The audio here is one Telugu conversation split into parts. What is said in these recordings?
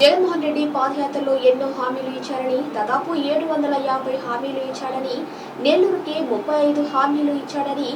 జగన్మోహన్ రెడ్డి పాదయాత్రలో ఎన్నో హామీలు ఇచ్చారని దాదాపు ఏడు వందల యాభై హామీలు ఇచ్చాడని నెల్లూరుకి ముప్పై ఐదు హామీలు ఇచ్చాడని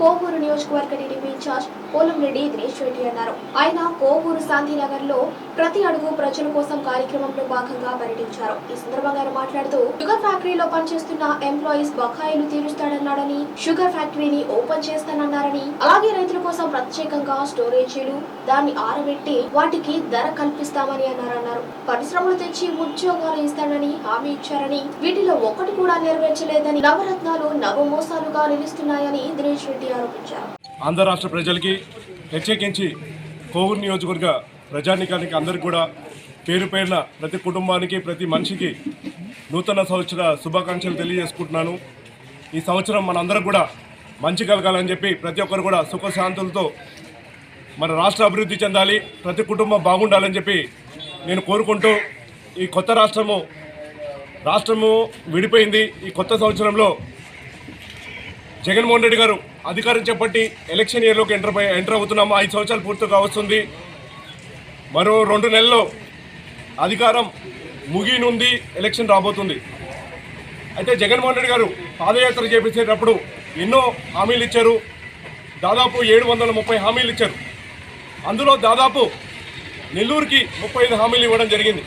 కోవూరు నియోజకవర్గ టీడీపీ ఇన్ఛార్జ్ పోలంరెడ్డి దినేష్ రెడ్డి అన్నారు. ఆయన కోవూరు శాంతినగర్లో ప్రతి అడుగు ప్రజల కోసం కార్యక్రమంలో భాగంగా పర్యటించారు. ఈ సందర్భంగా ఆయన మాట్లాడుతూ షుగర్ ఫ్యాక్టరీలో పనిచేస్తున్న ఎంప్లాయీస్ బకాయిలు తీరుస్తాడన్నాడని షుగర్ ఫ్యాక్టరీని ఓపెన్ చేస్తానన్నారని అలాగే రైతుల కోసం ప్రత్యేకంగా స్టోరేజీలు దాన్ని ఆరబెట్టి వాటికి ధర కల్పిస్తామని అన్నారన్నారు పరిశ్రమలు తెచ్చి ఉద్యోగాలు ఇస్తానని హామీ ఇచ్చారని వీటిలో ఒకటి కూడా నెరవేర్చలేదని నవరత్నాలు నవమోసాలుగా నిలుస్తున్నాయని దినేష్ రెడ్డి ఆరోపించారు ఆంధ్ర రాష్ట్ర ప్రజలకి ప్రత్యేకించి కోవూరు నియోజకవర్గ ప్రజానికానికి అందరికీ కూడా పేరు పేరున ప్రతి కుటుంబానికి ప్రతి మనిషికి నూతన సంవత్సర శుభాకాంక్షలు తెలియజేసుకుంటున్నాను. ఈ సంవత్సరం మనందరం కూడా మంచి కలగాలని చెప్పి ప్రతి ఒక్కరు కూడా సుఖశాంతులతో మన రాష్ట్ర అభివృద్ధి చెందాలి ప్రతి కుటుంబం బాగుండాలని చెప్పి నేను కోరుకుంటూ ఈ కొత్త రాష్ట్రము రాష్ట్రము విడిపోయింది. ఈ కొత్త సంవత్సరంలో జగన్మోహన్ రెడ్డి గారు అధికారం చేపట్టి ఎలక్షన్ ఇయర్లోకి ఎంటర్ ఎంటర్ అవుతున్నాము. ఐదు సంవత్సరాలు పూర్తిగా వస్తుంది మరో రెండు నెలల్లో అధికారం ముగినుంది ఎలక్షన్ రాబోతుంది. అయితే జగన్మోహన్ రెడ్డి గారు పాదయాత్ర చేపించేటప్పుడు ఎన్నో హామీలు ఇచ్చారు. దాదాపు ఏడు వందల ముప్పై హామీలు ఇచ్చారు. అందులో దాదాపు నెల్లూరుకి ముప్పై ఐదు హామీలు ఇవ్వడం జరిగింది.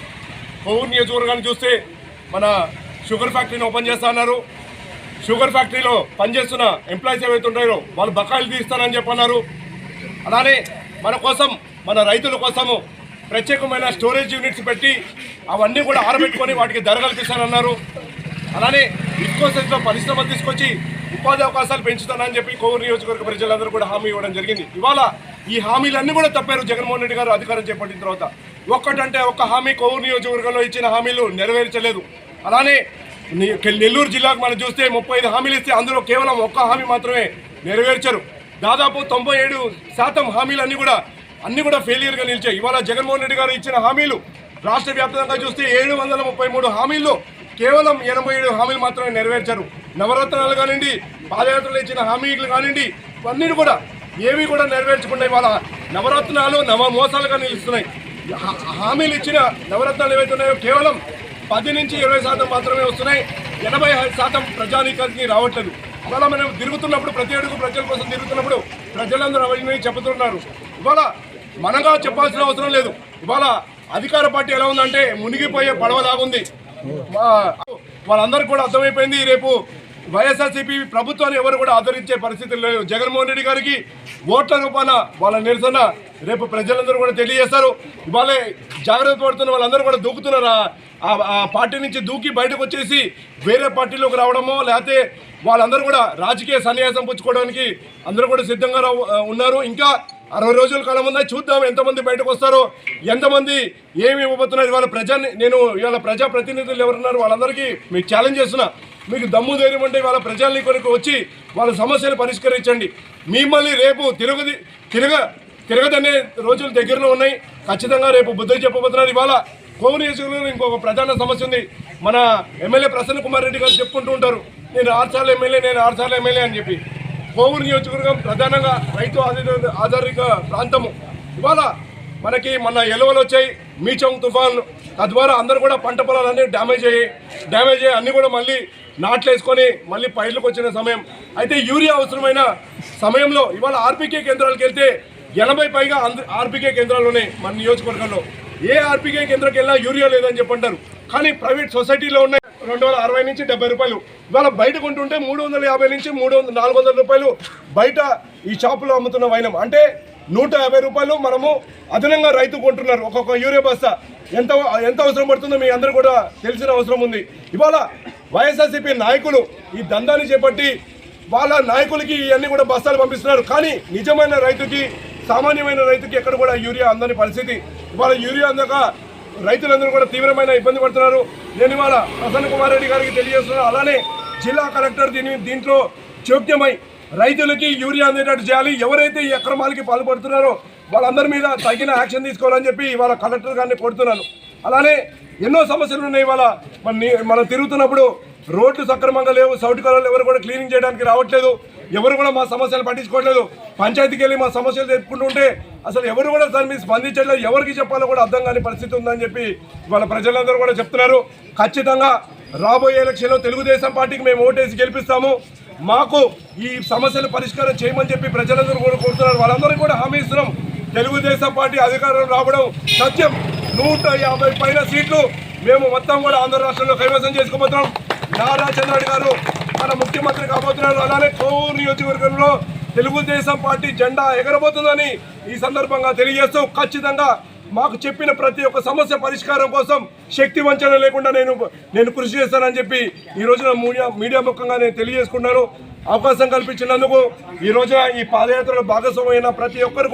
కోవూరు నియోజకవర్గాన్ని చూస్తే మన షుగర్ ఫ్యాక్టరీని ఓపెన్ చేస్తా అన్నారు. షుగర్ ఫ్యాక్టరీలో పనిచేస్తున్న ఎంప్లాయీస్ ఏవైతే ఉంటారో వాళ్ళు బకాయిలు తీస్తానని చెప్పన్నారు. అలానే మన కోసం మన రైతుల కోసము ప్రత్యేకమైన స్టోరేజ్ యూనిట్స్ పెట్టి అవన్నీ కూడా ఆరబెట్టుకొని వాటికి ధర కల్పిస్తానన్నారు అలానే ఇస్కోసెస్లో పరిశ్రమలు తీసుకొచ్చి ఉపాధి అవకాశాలు పెంచుతానని చెప్పి కోవూరు నియోజకవర్గ ప్రజలందరూ కూడా హామీ ఇవ్వడం జరిగింది. ఇవాళ ఈ హామీలన్నీ కూడా తప్పారు జగన్మోహన్ రెడ్డి గారు అధికారం చేపట్టిన తర్వాత. ఒక్కటంటే ఒక్క హామీ కోవూరు నియోజకవర్గంలో ఇచ్చిన హామీలు నెరవేర్చలేదు. అలానే నెల్లూరు జిల్లాకు మనం చూస్తే ముప్పై ఐదు హామీలు ఇస్తే అందులో కేవలం ఒక్క హామీ మాత్రమే నెరవేర్చరు. దాదాపు తొంభై ఏడు శాతం హామీలన్నీ కూడా అన్నీ కూడా ఫెయిలియర్గా నిలిచాయి. ఇవాళ జగన్మోహన్ రెడ్డి గారు ఇచ్చిన హామీలు రాష్ట్ర వ్యాప్తంగా చూస్తే ఏడు వందల ముప్పై మూడు హామీల్లో కేవలం ఎనభై ఏడు హామీలు మాత్రమే నెరవేర్చారు. నవరత్నాలు కానివ్వండి పాదయాత్రలు ఇచ్చిన హామీలు కానివ్వండి ఇవన్నీ కూడా ఏవి కూడా నెరవేర్చకుండా ఇవాళ నవరత్నాలు నవ మోసాలుగా నిలుస్తున్నాయి హామీలు ఇచ్చిన నవరత్నాలు ఏవైతే ఉన్నాయో కేవలం పది నుంచి ఇరవై శాతం మాత్రమే వస్తున్నాయి. ఎనభై శాతం ప్రజానీకానికి రావట్లేదు. ఇవాళ మనం తిరుగుతున్నప్పుడు ప్రతి అడుగు ప్రజల కోసం తిరుగుతున్నప్పుడు ప్రజలందరూ అవన్నీ చెబుతున్నారు. ఇవాళ మనగా చెప్పాల్సిన అవసరం లేదు. ఇవాళ అధికార పార్టీ ఎలా ఉందంటే మునిగిపోయే పడవలాగుంది. మా- కూడా అర్థమైపోయింది. రేపు వైఎస్ఆర్సీపీ ప్రభుత్వాన్ని ఎవరు కూడా ఆదరించే పరిస్థితి లేదు. జగన్మోహన్ రెడ్డి గారికి ఓట్ల రూపాన వాళ్ళ నిరసన రేపు ప్రజలందరూ కూడా తెలియజేస్తారు. ఇవాళ జాగ్రత్త పడుతున్న వాళ్ళందరూ కూడా దూకుతున్నారా? ఆ- ఆ- పార్టీ నుంచి దూకి బయటకు వచ్చేసి వేరే పార్టీలోకి రావడమో లేకపోతే వాళ్ళందరూ కూడా రాజకీయ సన్యాసం పుచ్చుకోవడానికి అందరూ కూడా సిద్ధంగా రా- ఉన్నారు. ఇంకా అరవై రోజుల కాలం ఉందా చూద్దాం ఎంతమంది బయటకు వస్తారో ఎంతమంది ఏమి ఇవ్వబోతున్నారు. ఇవాళ ప్రజాని నేను ఇవాళ ప్రజా ప్రతినిధులు ఎవరున్నారు వాళ్ళందరికీ మీకు ఛాలెంజ్ చేస్తున్నా. మీకు దమ్ము ధైర్యం అంటే ఇవాళ ప్రజల్ని కొరకు వచ్చి వాళ్ళ సమస్యలు పరిష్కరించండి. మిమ్మల్ని రేపు తిరగది తిరగ తిరగదనే రోజులు దగ్గరలో ఉన్నాయి. ఖచ్చితంగా రేపు బుద్ధి చెప్పబోతున్నారు. ఇవాళ కోవూరు నియోజకవర్గంలో ఇంకొక ప్రధాన సమస్య ఉంది. మన ఎమ్మెల్యే ప్రసన్న కుమార్ రెడ్డి గారు చెప్పుకుంటూ ఉంటారు నేను ఆరుసార్లు ఎమ్మెల్యే నేను ఆరుసార్లు ఎమ్మెల్యే అని చెప్పి. కోవూరు నియోజకవర్గం ప్రధానంగా రైతు ఆధారిత ఆధారిత ప్రాంతము. ఇవాళ మనకి మన ఎలవలు వచ్చాయి మీచం తుఫాన్. తద్వారా అందరూ కూడా పంట పొలాలన్నీ డ్యామేజ్ అయ్యాయి డ్యామేజ్ అయ్యి అన్నీ కూడా మళ్ళీ నాట్లేసుకొని మళ్ళీ పైర్లకు వచ్చిన సమయం. అయితే యూరియా అవసరమైన సమయంలో ఇవాళ ఆర్బీకే కేంద్రాలకు వెళ్తే ఎనభై పైగా ఆర్బీకే కేంద్రాలు ఉన్నాయి మన నియోజకవర్గంలో. ఏ ఆర్బీకే కేంద్రంకి వెళ్ళినా యూరియా లేదని చెప్పంటారు. కానీ ప్రైవేట్ సొసైటీలో ఉన్నాయి రెండు వందల అరవై నుంచి డెబ్బై రూపాయలు. ఇవాళ బయట కొంటుంటే మూడు వందల యాభై నుంచి మూడు వందల నాలుగు వందల రూపాయలు బయట ఈ షాపులో అమ్ముతున్న వైనం. అంటే నూట యాభై రూపాయలు మనము అదనంగా రైతు కొంటున్నారు. ఒక్కొక్క యూరియా బస్తా. ఎంత ఎంత అవసరం పడుతుందో మీ అందరూ కూడా తెలిసిన అవసరం ఉంది. ఇవాళ వైఎస్ఆర్సీపీ నాయకులు ఈ దందాన్ని చేపట్టి వాళ్ళ నాయకులకి ఇవన్నీ కూడా బస్తాలు పంపిస్తున్నారు. కానీ నిజమైన రైతుకి సామాన్యమైన రైతుకి ఎక్కడ కూడా యూరియా అందని పరిస్థితి. ఇవాళ యూరియా అందక రైతులందరూ కూడా తీవ్రమైన ఇబ్బంది పడుతున్నారు. నేను ఇవాళ ప్రసన్న కుమార్ రెడ్డి గారికి తెలియజేస్తున్నాను అలానే జిల్లా కలెక్టర్ దీని దీంట్లో చోక్యమై రైతులకి యూరియా అందేటట్టు చేయాలి. ఎవరైతే ఈ అక్రమాలకి పాల్పడుతున్నారో వాళ్ళందరి మీద తగిన యాక్షన్ తీసుకోవాలని చెప్పి ఇవాళ కలెక్టర్ గారిని కోరుతున్నాను. అలానే ఎన్నో సమస్యలు ఉన్నాయి ఇవాళ. మన మనం తిరుగుతున్నప్పుడు రోడ్లు సక్రమంగా లేవు సౌటి కాలంలో ఎవరు కూడా క్లీనింగ్ చేయడానికి రావట్లేదు. ఎవరు కూడా మా సమస్యలు పట్టించుకోవట్లేదు. పంచాయతీకి వెళ్ళి మా సమస్యలు చెప్పుకుంటుంటే అసలు ఎవరు కూడా దాని మీద స్పందించట్లేదు. ఎవరికి చెప్పాలో కూడా అర్థం కాని పరిస్థితి ఉందని చెప్పి ఇవాళ ప్రజలందరూ కూడా చెప్తున్నారు. ఖచ్చితంగా రాబోయే ఎలక్షన్లో తెలుగుదేశం పార్టీకి మేము ఓటేసి గెలిపిస్తాము. మాకు ఈ సమస్యలు పరిష్కారం చేయమని చెప్పి ప్రజలందరూ కూడా కోరుతున్నారు. వాళ్ళందరూ కూడా హామీ ఇస్తున్నాం. తెలుగుదేశం పార్టీ అధికారం రావడం సత్యం. నూట యాభై పైన సీట్లు మేము మొత్తం కూడా ఆంధ్ర రాష్ట్రంలో కైవసం చేసుకోబోతున్నాం. నారా చంద్రబాబు గారు మన ముఖ్యమంత్రి కాబోతున్నారు. అలానే కోవూరు నియోజకవర్గంలో తెలుగుదేశం పార్టీ జెండా ఎగరబోతుందని ఈ సందర్భంగా తెలియజేస్తూ ఖచ్చితంగా మాకు చెప్పిన ప్రతి ఒక్క సమస్య పరిష్కారం కోసం శక్తి వంచన లేకుండా నేను నేను కృషి చేస్తానని చెప్పి ఈ రోజున మీడియా మీడియా ముఖంగా నేను తెలియజేసుకున్నాను. అవకాశం కల్పించినందుకు ఈ రోజున ఈ పాదయాత్రలో భాగస్వామైన ప్రతి ఒక్కరు